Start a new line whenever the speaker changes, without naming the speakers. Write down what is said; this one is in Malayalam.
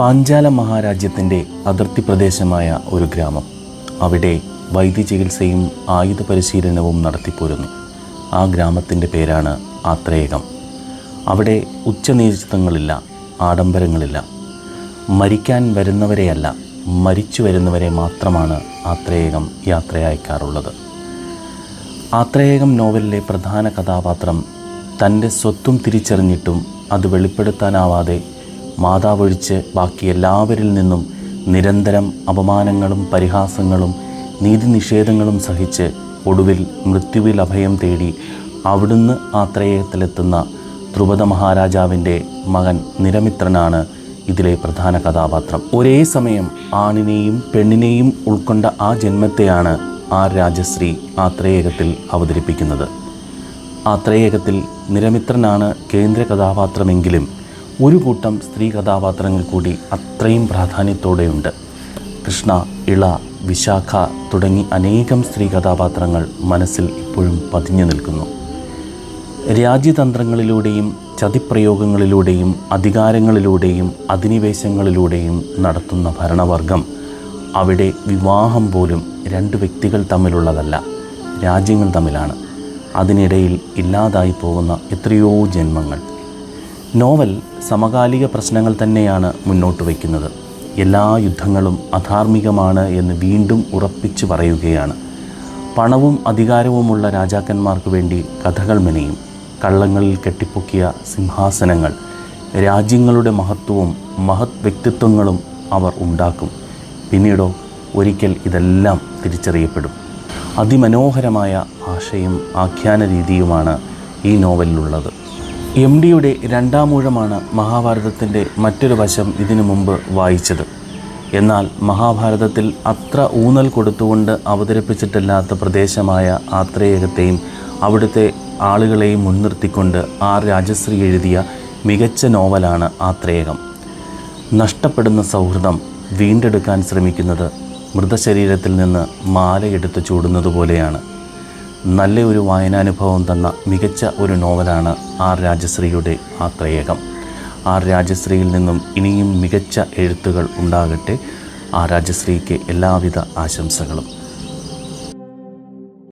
പാഞ്ചാല മഹാരാജ്യത്തിന്റെ അതിർത്തി പ്രദേശമായ ഒരു ഗ്രാമം. അവിടെ വൈദ്യ ചികിത്സയും ആയുധ പരിശീലനവും നടത്തിപ്പോരുന്നു. ആ ഗ്രാമത്തിന്റെ പേരാണ് ആത്രേയകം അവിടെ ഉച്ചനീചിത്വങ്ങളില്ല ആഡംബരങ്ങളില്ല. മരിക്കാൻ വരുന്നവരെയല്ല മരിച്ചു വരുന്നവരെ മാത്രമാണ് ആത്രേയകം യാത്രയയക്കാറുള്ളത്. ആത്രേയകം നോവലിലെ പ്രധാന കഥാപാത്രം തന്റെ സ്വത്തും തിരിച്ചറിഞ്ഞിട്ടും അത് വെളിപ്പെടുത്താനാവാതെ മാതാവൊഴിച്ച് ബാക്കി എല്ലാവരിൽ നിന്നും നിരന്തരം അപമാനങ്ങളും പരിഹാസങ്ങളും നീതി നിഷേധങ്ങളും സഹിച്ച് ഒടുവിൽ മൃത്യുവിൽ അഭയം തേടി അവിടുന്ന് ആത്രേയത്തിലെത്തുന്ന ധ്രുപദ മഹാരാജാവിന്റെ മകൻ നിരമിത്രനാണ് ഇതിലെ പ്രധാന കഥാപാത്രം. ഒരേ സമയം ആണിനെയും പെണ്ണിനെയും ഉൾക്കൊണ്ട ആ ജന്മത്തെയാണ് ആ രാജശ്രീ ആത്രേയകത്തിൽ അവതരിപ്പിക്കുന്നത്. ആത്രേയകത്തിൽ നിരമിത്രനാണ് കേന്ദ്ര കഥാപാത്രമെങ്കിലും ഒരു കൂട്ടം സ്ത്രീ കഥാപാത്രങ്ങൾ കൂടി അത്രയും പ്രാധാന്യത്തോടെയുണ്ട്. കൃഷ്ണ ഇള വിശാഖ തുടങ്ങി അനേകം സ്ത്രീ കഥാപാത്രങ്ങൾ മനസ്സിൽ ഇപ്പോഴും പതിഞ്ഞു നിൽക്കുന്നു. രാജ്യതന്ത്രങ്ങളിലൂടെയും ചതിപ്രയോഗങ്ങളിലൂടെയും അധികാരങ്ങളിലൂടെയും അധിനിവേശങ്ങളിലൂടെയും നടത്തുന്ന ഭരണവർഗം അവിടെ വിവാഹം പോലും രണ്ട് വ്യക്തികൾ തമ്മിലുള്ളതല്ല രാജ്യങ്ങൾ തമ്മിലാണ്. അതിനിടയിൽ ഇല്ലാതായി പോകുന്ന എത്രയോ ജന്മങ്ങൾ. നോവൽ സമകാലിക പ്രശ്നങ്ങൾ തന്നെയാണ് മുന്നോട്ട് വയ്ക്കുന്നത്. എല്ലാ യുദ്ധങ്ങളും അധാർമികമാണ് എന്ന് വീണ്ടും ഉറപ്പിച്ചു പറയുകയാണ്. പണവും അധികാരവുമുള്ള രാജാക്കന്മാർക്ക് വേണ്ടി കഥകൾ മെനയും. കള്ളങ്ങളിൽ കെട്ടിപ്പൊക്കിയ സിംഹാസനങ്ങൾ രാജ്യങ്ങളുടെ മഹത്വവും മഹത് വ്യക്തിത്വങ്ങളും അവർ ഉണ്ടാക്കും. പിന്നീടോ ഒരിക്കൽ ഇതെല്ലാം തിരിച്ചറിയപ്പെടും. അതിമനോഹരമായ ഭാഷയും ആഖ്യാന രീതിയുമാണ് ഈ നോവലിലുള്ളത്. എം ഡിയുടെ രണ്ടാമൂഴമാണ് മഹാഭാരതത്തിന്റെ മറ്റൊരു വശം ഇതിനു മുമ്പ് വായിച്ചത്. എന്നാൽ മഹാഭാരതത്തിൽ അത്ര ഊന്നൽ കൊടുത്തുകൊണ്ട് അവതരിപ്പിച്ചിട്ടില്ലാത്ത പ്രദേശമായ ആത്രേയകത്തെയും അവിടുത്തെ ആളുകളെയും മുൻനിർത്തിക്കൊണ്ട് ആർ രാജശ്രീ എഴുതിയ മികച്ച നോവലാണ് ആത്രേയകം. നഷ്ടപ്പെടുന്ന സൗഹൃദം വീണ്ടെടുക്കാൻ ശ്രമിക്കുന്നത് മൃതശരീരത്തിൽ നിന്ന് മാലയെടുത്ത് ചൂടുന്നത് പോലെയാണ്. നല്ല ഒരു വായനാനുഭവം തന്ന മികച്ച ഒരു നോവലാണ് ആർ രാജശ്രീയുടെ ആത്രേയകം ആർ രാജശ്രീയിൽ നിന്നും ഇനിയും മികച്ച എഴുത്തുകൾ ഉണ്ടാകട്ടെ. ആ രാജശ്രീക്ക് എല്ലാവിധ ആശംസകളും.